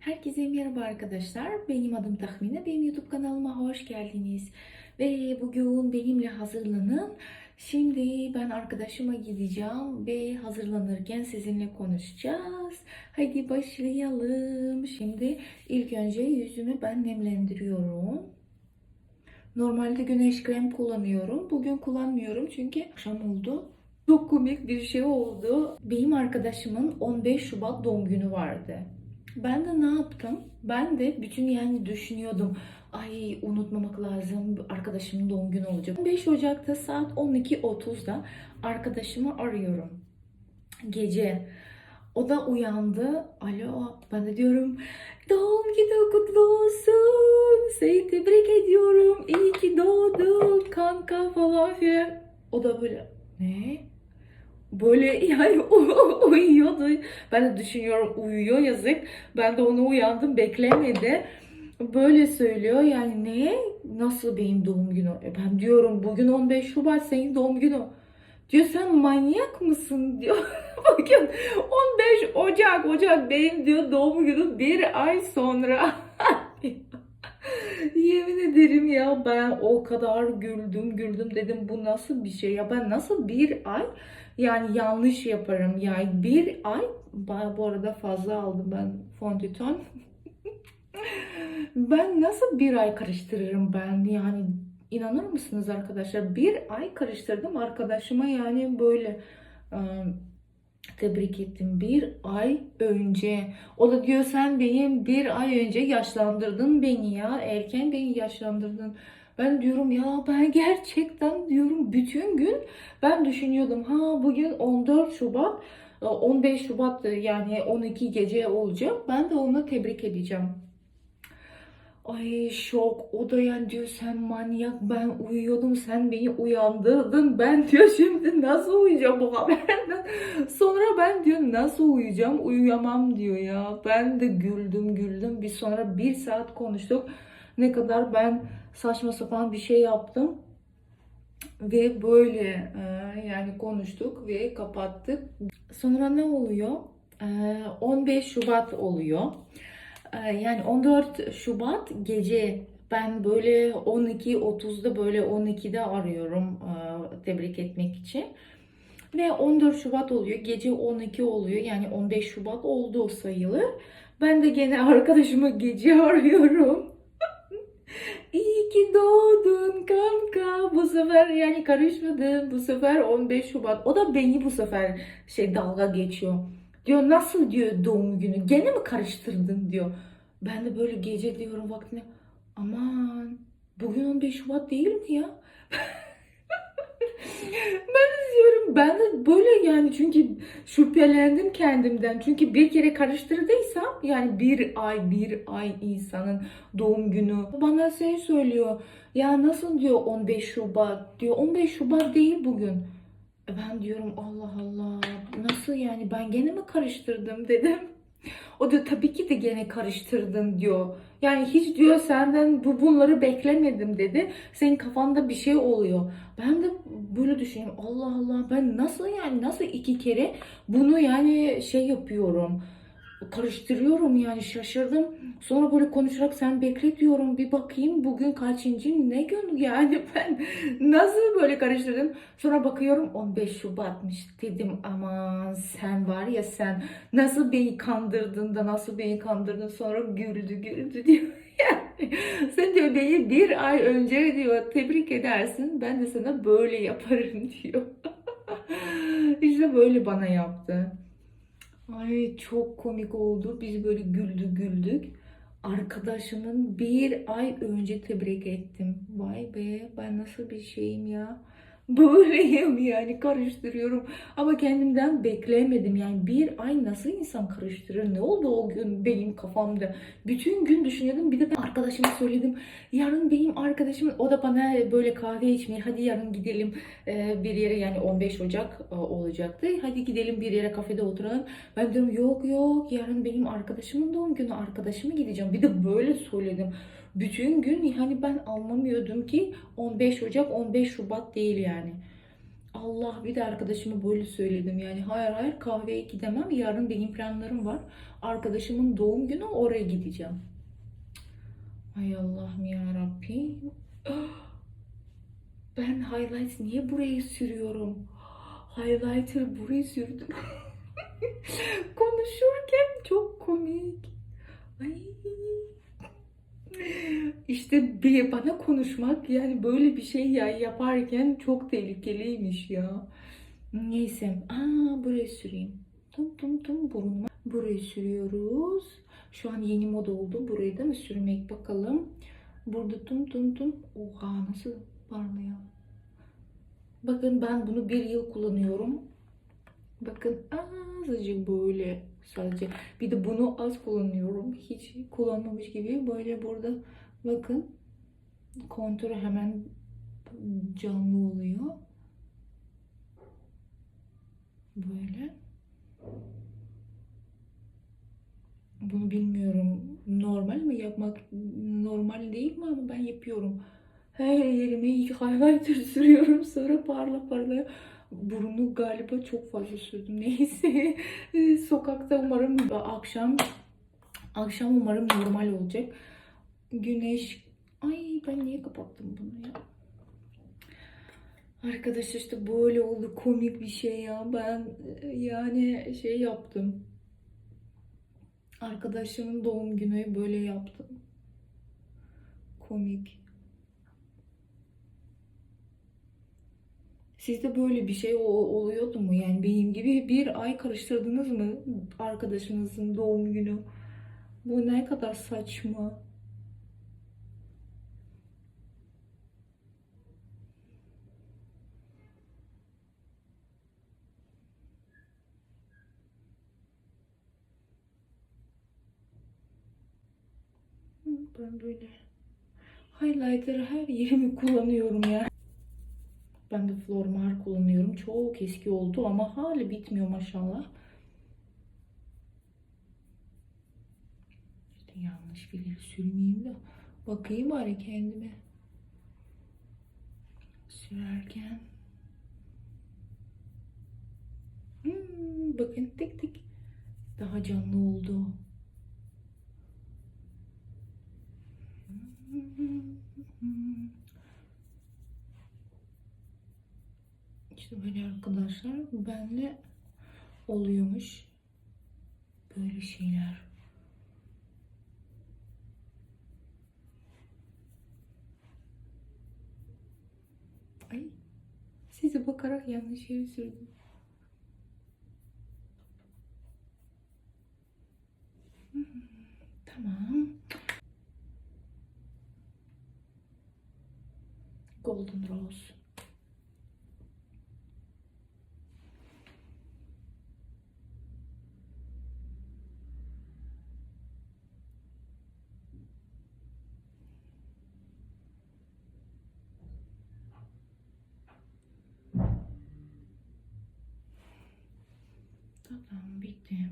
Herkese merhaba arkadaşlar. Benim adım Tahmine. Benim YouTube kanalıma hoş geldiniz. Ve bugün benimle hazırlanın. Şimdi ben arkadaşıma gideceğim ve hazırlanırken sizinle konuşacağız. Hadi başlayalım. Şimdi ilk önce yüzümü ben nemlendiriyorum. Normalde güneş krem kullanıyorum. Bugün kullanmıyorum çünkü akşam oldu. Çok komik bir şey oldu. Benim arkadaşımın 15 Şubat doğum günü vardı. Ben de ne yaptım? Ben de bütün yani düşünüyordum. Ay unutmamak lazım. Arkadaşımın doğum günü olacak. 5 Ocak'ta saat 12.30'da arkadaşımı arıyorum. Gece. O da uyandı. Alo. Ben de diyorum doğum günü kutlu olsun. Seni tebrik ediyorum. İyi ki doğdun kanka falan filan. O da böyle ne? Böyle yani uyuyordu. Ben de düşünüyorum uyuyor yazık. Ben de onu uyandım beklemedi. Böyle söylüyor yani ne? Nasıl benim doğum günü? E ben diyorum bugün 15 Şubat senin doğum günü. Diyor sen manyak mısın diyor. bugün 15 Ocak Ocak benim diyor doğum günü bir ay sonra. Yemin ederim ya ben o kadar güldüm güldüm dedim bu nasıl bir şey ya? Ben nasıl bir ay yani yanlış yaparım yani bir ay bu arada fazla aldım ben fondöten. Ben nasıl bir ay karıştırırım ben? Yani inanır mısınız arkadaşlar? Bir ay karıştırdım arkadaşıma yani böyle ıı, tebrik ettim bir ay önce. O da diyor sen benim bir ay önce yaşlandırdın beni ya. Erken beni yaşlandırdın. Ben diyorum ya ben gerçekten diyorum bütün gün ben düşünüyordum ha bugün 14 Şubat 15 Şubat yani 12 gece olacak. Ben de onu tebrik edeceğim. Ay şok. O da yani diyor sen manyak ben uyuyordum sen beni uyandırdın. Ben diyor şimdi nasıl uyuyacağım bu haberden. Sonra ben diyor nasıl uyuyacağım uyuyamam diyor ya. Ben de güldüm güldüm. Bir sonra bir saat konuştuk. Ne kadar ben saçma sapan bir şey yaptım. Ve böyle e, yani konuştuk ve kapattık. Sonra ne oluyor? E, 15 Şubat oluyor. Ee, Yani 14 Şubat gece ben böyle 12.30'da böyle 12'de arıyorum e, tebrik etmek için. Ve 14 Şubat oluyor. Gece 12 oluyor. Yani 15 Şubat oldu sayılır. Ben de gene arkadaşımı gece arıyorum. İyi ki doğdun kanka. Bu sefer yani karışmadım. Bu sefer 15 Şubat. O da beni bu sefer şey dalga geçiyor. Diyor nasıl diyor doğum günü gene mi karıştırdın diyor. Ben de böyle gece diyorum vaktine aman bugün 15 Şubat değil mi ya? ben de diyorum ben de böyle yani çünkü şüphelendim kendimden. Çünkü bir kere karıştırdıysam yani bir ay bir ay insanın doğum günü. Bana şey söylüyor ya nasıl diyor 15 Şubat diyor 15 Şubat değil bugün. E Ben diyorum Allah Allah nasıl yani ben gene mi karıştırdım dedim. O da tabii ki de gene karıştırdın diyor. Yani hiç diyor senden bu bunları beklemedim dedi. Senin kafanda bir şey oluyor. Ben de böyle düşünüyorum. Allah Allah ben nasıl yani nasıl iki kere bunu yani şey yapıyorum. Karıştırıyorum yani şaşırdım. Sonra böyle konuşarak sen bekle diyorum. Bir bakayım bugün kaçıncı ne gün yani ben nasıl böyle karıştırdım. Sonra bakıyorum 15 Şubat'mış dedim aman sen var ya sen nasıl beni kandırdın da nasıl beni kandırdın sonra güldü güldü diyor. Yani sen diyor beni bir ay önce diyor tebrik edersin ben de sana böyle yaparım diyor. İşte böyle bana yaptı. Ay çok komik oldu. Biz böyle güldük güldük. Arkadaşımın bir ay önce tebrik ettim. Vay be ben nasıl bir şeyim ya. Böyleyim yani karıştırıyorum. Ama kendimden beklemedim. Yani bir ay nasıl insan karıştırır? Ne oldu o gün benim kafamda? Bütün gün düşünüyordum. Bir de ben arkadaşıma söyledim. Yarın benim arkadaşım o da bana böyle kahve içmeye hadi yarın gidelim e, bir yere yani 15 Ocak e, olacaktı. Hadi gidelim bir yere kafede oturalım. Ben dedim yok yok yarın benim arkadaşımın doğum günü arkadaşıma gideceğim. Bir de böyle söyledim. Bütün gün yani ben anlamıyordum ki 15 Ocak 15 Şubat değil yani. Allah bir de arkadaşıma böyle söyledim yani. Hayır hayır kahveye gidemem yarın benim planlarım var. Arkadaşımın doğum günü oraya gideceğim. Ay Allah'ım ya Rabbi. Ben highlight niye buraya sürüyorum? Highlighter buraya sürdüm. Konuşurken çok komik Ay. İşte bir bana konuşmak yani böyle bir şey ya yaparken çok tehlikeliymiş ya. Neyse. Aa buraya süreyim. Tum tum tum burnuma. Buraya sürüyoruz. Şu an yeni moda oldu. Burayı da mı sürmek bakalım. Burada tum tum tum. Oha nasıl parlıyor. Bakın ben bunu bir yıl kullanıyorum. Bakın azıcık böyle sadece. Bir de bunu az kullanıyorum. Hiç kullanmamış gibi. Böyle burada bakın konturu hemen canlı oluyor. Böyle. Bunu bilmiyorum. Normal mi yapmak? Normal değil mi ama ben yapıyorum. Her yerime highlighter sürüyorum. Sonra parla parla. Burnu galiba çok fazla sürdüm. Neyse. Sokakta umarım akşam akşam umarım normal olacak. Güneş Ay ben niye kapattım bunu ya? Arkadaşlar işte böyle oldu komik bir şey ya. Ben e, yani şey yaptım. Arkadaşımın doğum günü böyle yaptım. Komik. Sizde böyle bir şey oluyordu mu? Yani benim gibi bir ay karıştırdınız mı arkadaşınızın doğum günü? Bu ne kadar saçma. Ben böyle highlighter her yerimi kullanıyorum ya. Ben de Flormar kullanıyorum. Çok eski oldu ama hala bitmiyor maşallah. İşte yanlış bir sürmeyeyim de bakayım bari kendime. Sürerken. Hmm, bakın tık tık. Daha canlı oldu. İşte böyle arkadaşlar benle oluyormuş böyle şeyler. Ay size bakarak yanlış yere sürdüm. Tamam. Golden Rose. Tamam bitti.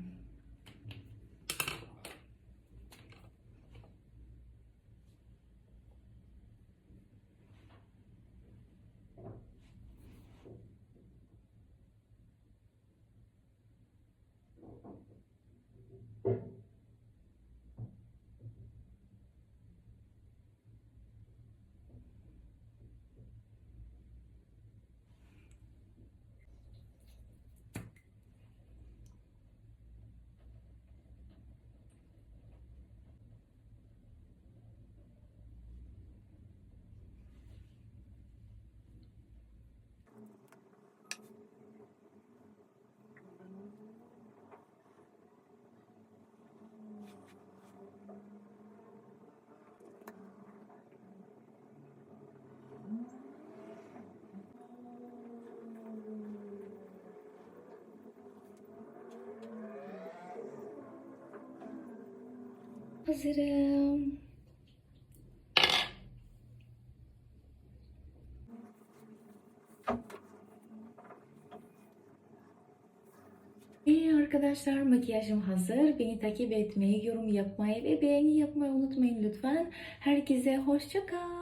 Hazırım. İyi arkadaşlar makyajım hazır. Beni takip etmeyi, yorum yapmayı ve beğeni yapmayı unutmayın lütfen. Herkese hoşça kal.